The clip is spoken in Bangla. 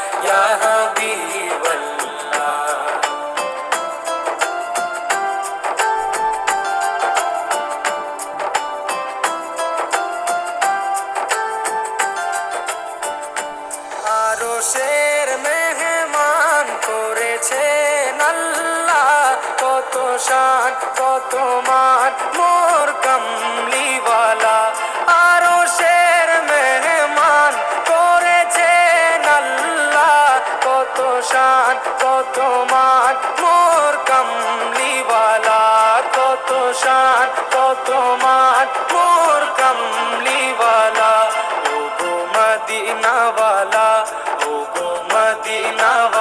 রাসূলাল্লাহ ইয়া হাবিবাল্লাহ আরও শের মেহমান আল্লাহ। কত শান কত মান জান, কত মান, মোর কামলিওয়ালা কত শান, কত মান, মোর কামলিওয়ালা ও গো মদিনাওয়ালা, ও গো মদিনাওয়ালা।